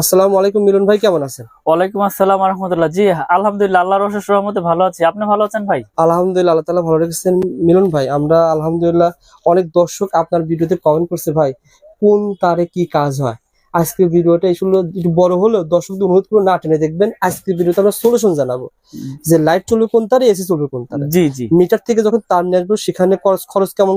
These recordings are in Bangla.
আসসালামু আলাইকুম মিলন ভাই কেমন আছেন? ওয়ালাইকুম আসসালাম রহমতুল্লাহ জি আলহামদুলিল্লাহ আল্লাহর অশেষ রহমতে ভালো আছি। আপনি ভালো আছেন ভাই? আলহামদুলিল্লাহ আল্লাহ তালা ভালো রেখেছেন। মিলন ভাই আমরা আলহামদুলিল্লাহ অনেক দর্শক আপনার ভিডিওতে কমেন্ট করছে ভাই কোন তারে কি কাজ হয়? আজকের ভিডিওটা আসলে একটু বড় হলেও দর্শকদের অনুরোধ করে না টেনে দেখবেন। আজকের ভিডিওতে আমরা সলিউশন জানাব। যে লাইট চলবে কোন তারে এসি চলবে কোন তারে? জি জি। মিটার থেকে যখন তার নিয়ে আসব সেখানে খরচ খরচ কেমন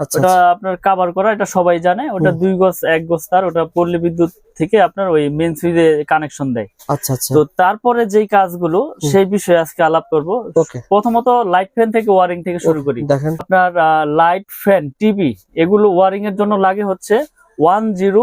ওটা আপনার কাভার করা এটা সবাই জানে। ওটা দুই গজ এক গজ তার ওটা পল্লী বিদ্যুৎ থেকে আপনার ওই মেন সুইচে কানেকশন দেয়। আচ্ছা আচ্ছা। তো তারপরে যেই কাজগুলো সেই বিষয়ে আজকে আলাপ করব। প্রথমত লাইট ফ্যান থেকে ওয়ারিং থেকে শুরু করি। দেখেন। আপনার লাইট ফ্যান টিভি এগুলো ওয়ারিং এর জন্য লাগে হচ্ছে ওয়ান জিরো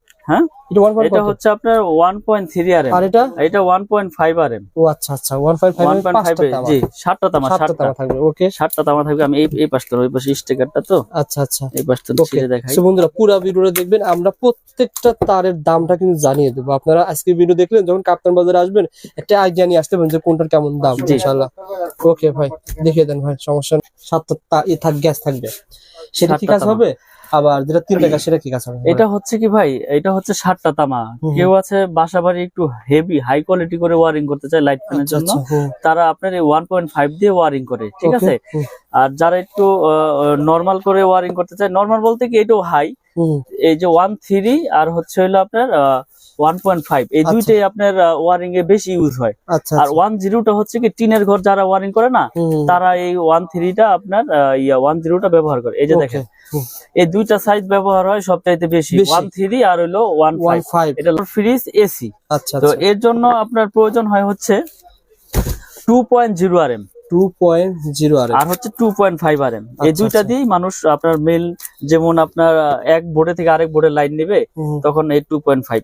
হ্যাঁ? এটা হচ্ছে আপনার আর এটা? ও আচ্ছা আচ্ছা জি তামা তামা থাকবে ওকে তামা থাকবে আমি এই এই পাশটা ওই পাশে স্টিকারটা তো? আচ্ছা আচ্ছা। এই পাশটা ওকে ছিঁড়ে দেখাই। সো বন্ধুরা পুরো ভিডিওটা দেখবেন আমরা প্রত্যেকটা তারের দামটা কিন্তু জানিয়ে দেবো। আপনারা আজকে ভিডিও দেখলেন যখন কাপ্তান বাজারে আসবেন একটা আইডিয়া নিয়ে আসতে পারেন যে কোনটার কেমন দাম। ওকে ভাই দেখিয়ে দেন ভাই সমস্যা। সাতটা থাক গ্যাস থাকবে। সেটা কি সাতটা কাজ হবে? আবার যেটা তিন টাকা সেটা কি কাঁচা এটা হচ্ছে কি ভাই এটা হচ্ছে সাতটা তামা। কেউ আছে বাসা বাড়ি একটু হেভি হাই কোয়ালিটি করে ওয়ারিং করতে চায় লাইট ফ্যানের আচ্ছা, জন্য আচ্ছা, তারা আপনার এই ওয়ান পয়েন্ট ফাইভ দিয়ে ওয়ারিং করে ঠিক আছে? আর যারা একটু নর্মাল করে ওয়ারিং করতে চায় নর্মাল বলতে কি এটাও হাই এই যে ওয়ান থ্রি আর হচ্ছে হইল আপনার আহ 1.5 এই দুইটাই আপনার ওয়ারিং এ বেশি ইউজ হয়। আর 10 টা হচ্ছে কি টিনের ঘর যারা ওয়ারিং করে না তারা এই 13 টা আপনার টা ব্যবহার করে। এই যে দেখেন এই দুইটা সাইজ ব্যবহার হয় বেশি। 13 আর হলো 15 এটা ফ্রিজ এসি আচ্ছা তো এর জন্য আপনার প্রয়োজন হয় হচ্ছে টু পয়েন্ট 2.0 আর আর হচ্ছে এই দুইটা দিয়ে মানুষ আপনার মেল যেমন আপনার এক বোর্ডে থেকে আরেক বোর্ডে লাইন নেবে তখন এই 2.5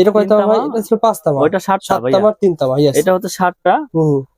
এটা কয় তিন তামা ভাই এটা ছিল পাঁচ তামা ওইটা সাত ভাইয়া। তামার তিন তামা এটা হচ্ছে সাতটা।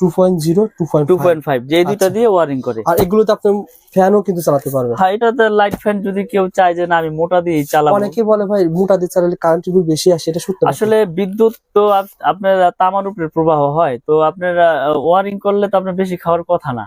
আশি আচ্ছা two point zero two point two point five যে দুইটা আচ্ছা। দিয়ে ওয়ারিং করে। আর এগুলোতে আপনি ফ্যানও কিন্তু চালাতে পারবেন। হ্যাঁ এটাতে লাইট ফ্যান যদি কেউ চায় যে না আমি মোটা দিয়ে চালাবো। অনেকে বলে ভাই মোটা দিয়ে চালালে কারেন্ট বিল বেশি আসে এটা সত্য আসলে বিদ্যুৎ তো আপনার তামার উপরে প্রবাহ হয় তো আপনার ওয়ারিং করলে তো আপনার বেশি খাওয়ার কথা না।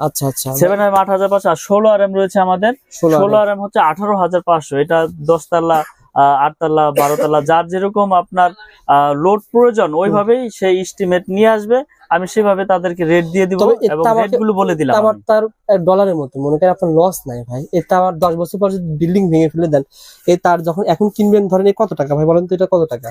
আচ্ছা আচ্ছা। সেভেন আর আট হাজার পাঁচশো আর ষোলো রয়েছে আমাদের। হচ্ছে আঠারো হাজার পাঁচশো। এটা দশতলা আটতলা বারোতলা যার যেরকম আপনার লোড প্রয়োজন ওইভাবেই সেই এস্টিমেট নিয়ে আসবে। আমি সেভাবে তাদেরকে রেট দিয়ে দিব এবং আমাকে- রেটগুলো বলে দিলাম আমার তার ডলারের মতো। মনে করেন আপনার লস নাই ভাই। এটা আমার দশ বছর পর যদি বিল্ডিং ভেঙে ফেলে দেন এই তার যখন এখন কিনবেন ধরেন কত টাকা? ভাই বলেন তো এটা কত টাকা?